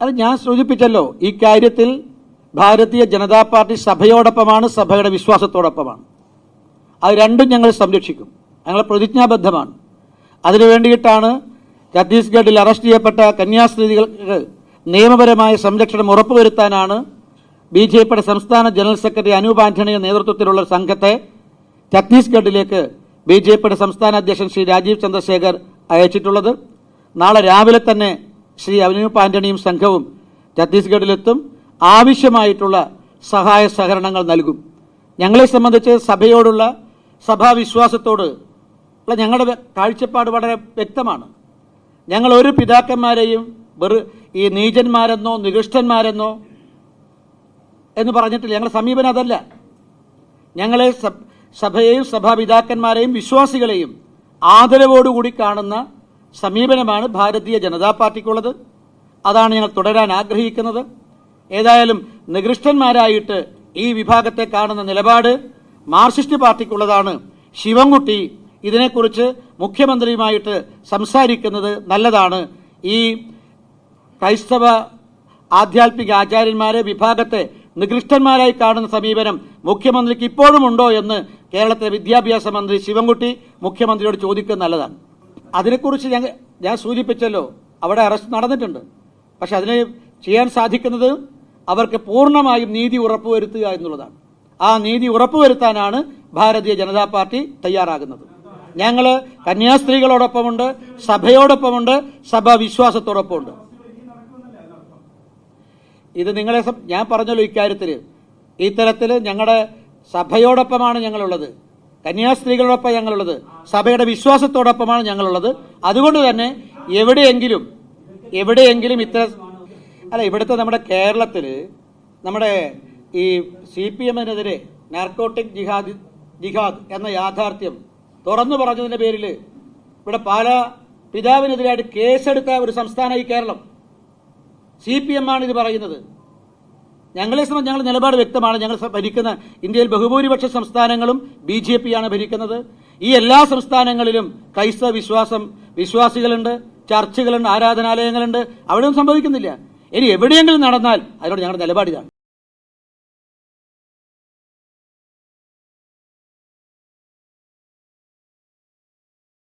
അത് ഞാൻ സൂചിപ്പിച്ചല്ലോ ഈ കാര്യത്തിൽ ഭാരതീയ ജനതാ പാർട്ടി സഭയോടൊപ്പമാണ് സഭയുടെ വിശ്വാസത്തോടൊപ്പമാണ്. അത് രണ്ടും ഞങ്ങൾ സംരക്ഷിക്കും. ഞങ്ങൾ പ്രതിജ്ഞാബദ്ധമാണ്. അതിനു വേണ്ടിയിട്ടാണ് ഛത്തീസ്ഗഡിൽ അറസ്റ്റ് ചെയ്യപ്പെട്ട കന്യാസ്ത്രീകൾക്ക് നിയമപരമായ സംരക്ഷണം ഉറപ്പുവരുത്താനാണ് ബി ജെ പിയുടെ സംസ്ഥാന ജനറൽ സെക്രട്ടറി അനൂപ് ആന്റണിയുടെ നേതൃത്വത്തിലുള്ള സംഘത്തെ ഛത്തീസ്ഗഡിലേക്ക് ബി ജെ പിയുടെ സംസ്ഥാന അധ്യക്ഷൻ ശ്രീ രാജീവ് ചന്ദ്രശേഖർ അയച്ചിട്ടുള്ളത്. നാളെ രാവിലെ തന്നെ ശ്രീ അനൂപ് ആന്റണിയും സംഘവും ഛത്തീസ്ഗഡിലെത്തും ആവശ്യമായിട്ടുള്ള സഹായ സഹകരണങ്ങൾ നൽകും. ഞങ്ങളെ സംബന്ധിച്ച് സഭയോടുള്ള സഭാവിശ്വാസത്തോട് ഉള്ള ഞങ്ങളുടെ കാഴ്ചപ്പാട് വളരെ വ്യക്തമാണ്. ഞങ്ങൾ ഒരു പിതാക്കന്മാരെയും വെറു ഈ നീചന്മാരെന്നോ നികൃഷ്ടന്മാരെന്നോ എന്ന് പറഞ്ഞിട്ടില്ല. ഞങ്ങളുടെ സമീപനം അതല്ല ഞങ്ങളെ സഭയെയും സഭാപിതാക്കന്മാരെയും വിശ്വാസികളെയും ആദരവോടുകൂടി കാണുന്ന സമീപനമാണ് ഭാരതീയ ജനതാ പാർട്ടിക്കുള്ളത്. അതാണ് ഞങ്ങൾ തുടരാൻ ആഗ്രഹിക്കുന്നത്. ഏതായാലും നികൃഷ്ടന്മാരായിട്ട് ഈ വിഭാഗത്തെ കാണുന്ന നിലപാട് മാർക്സിസ്റ്റ് പാർട്ടിക്കുള്ളതാണ്. ശിവൻകുട്ടി ഇതിനെക്കുറിച്ച് മുഖ്യമന്ത്രിയുമായിട്ട് സംസാരിക്കുന്നത് നല്ലതാണ്. ഈ ക്രൈസ്തവ ആധ്യാത്മിക ആചാര്യന്മാരെ വിഭാഗത്തെ നികൃഷ്ടന്മാരായി കാണുന്ന സമീപനം മുഖ്യമന്ത്രിക്ക് ഇപ്പോഴും ഉണ്ടോ എന്ന് കേരളത്തിലെ വിദ്യാഭ്യാസ മന്ത്രി ശിവൻകുട്ടി മുഖ്യമന്ത്രിയോട് ചോദിക്കുന്നത് നല്ലതാണ്. അതിനെക്കുറിച്ച് ഞാൻ ഞാൻ സൂചിപ്പിച്ചല്ലോ. അവിടെ അറസ്റ്റ് നടന്നിട്ടുണ്ട്. പക്ഷെ അതിനെ ചെയ്യാൻ സാധിക്കുന്നത് അവർക്ക് പൂർണമായും നീതി ഉറപ്പുവരുത്തുക എന്നുള്ളതാണ്. ആ നീതി ഉറപ്പുവരുത്താനാണ് ഭാരതീയ ജനതാ പാർട്ടി തയ്യാറാകുന്നത്. ഞങ്ങൾ കന്യാസ്ത്രീകളോടൊപ്പമുണ്ട് സഭയോടൊപ്പമുണ്ട് സഭ വിശ്വാസത്തോടൊപ്പമുണ്ട്. ഇത് നിങ്ങളെ ഞാൻ പറഞ്ഞല്ലോ ഇക്കാര്യത്തിൽ ഇത്തരത്തിൽ ഞങ്ങളുടെ സഭയോടൊപ്പമാണ് ഞങ്ങളുള്ളത്. കന്യാസ്ത്രീകളോടൊപ്പം ഞങ്ങളുള്ളത്. സഭയുടെ വിശ്വാസത്തോടൊപ്പമാണ് ഞങ്ങളുള്ളത്. അതുകൊണ്ട് തന്നെ എവിടെയെങ്കിലും എവിടെയെങ്കിലും ഇത്ര അല്ല ഇവിടുത്തെ നമ്മുടെ കേരളത്തിൽ നമ്മുടെ ഈ സി പി എമ്മിനെതിരെ നാർക്കോട്ടിക് ജിഹാദ് ജിഹാദ് എന്ന യാഥാർത്ഥ്യം തുറന്നു പറഞ്ഞതിന്റെ പേരിൽ ഇവിടെ പാല പിതാവിനെതിരായിട്ട് കേസെടുത്ത ഒരു സംസ്ഥാനം ഈ കേരളം. സി പി എം ആണ് ഇത് പറയുന്നത്. ഞങ്ങളെ സംബന്ധിച്ച് ഞങ്ങളുടെ നിലപാട് വ്യക്തമാണ്. ഞങ്ങൾ ഭരിക്കുന്ന ഇന്ത്യയിൽ ബഹുഭൂരിപക്ഷ സംസ്ഥാനങ്ങളും ബി ജെ പി ആണ് ഭരിക്കുന്നത്. ഈ എല്ലാ സംസ്ഥാനങ്ങളിലും ക്രൈസ്തവ വിശ്വാസം വിശ്വാസികളുണ്ട് ചർച്ചുകളുണ്ട് ആരാധനാലയങ്ങളുണ്ട്. അവിടെയൊന്നും സംഭവിക്കുന്നില്ല. ഇനി എവിടെയെങ്കിലും നടന്നാൽ അതിനോട് ഞങ്ങളുടെ നിലപാടിതാണ്.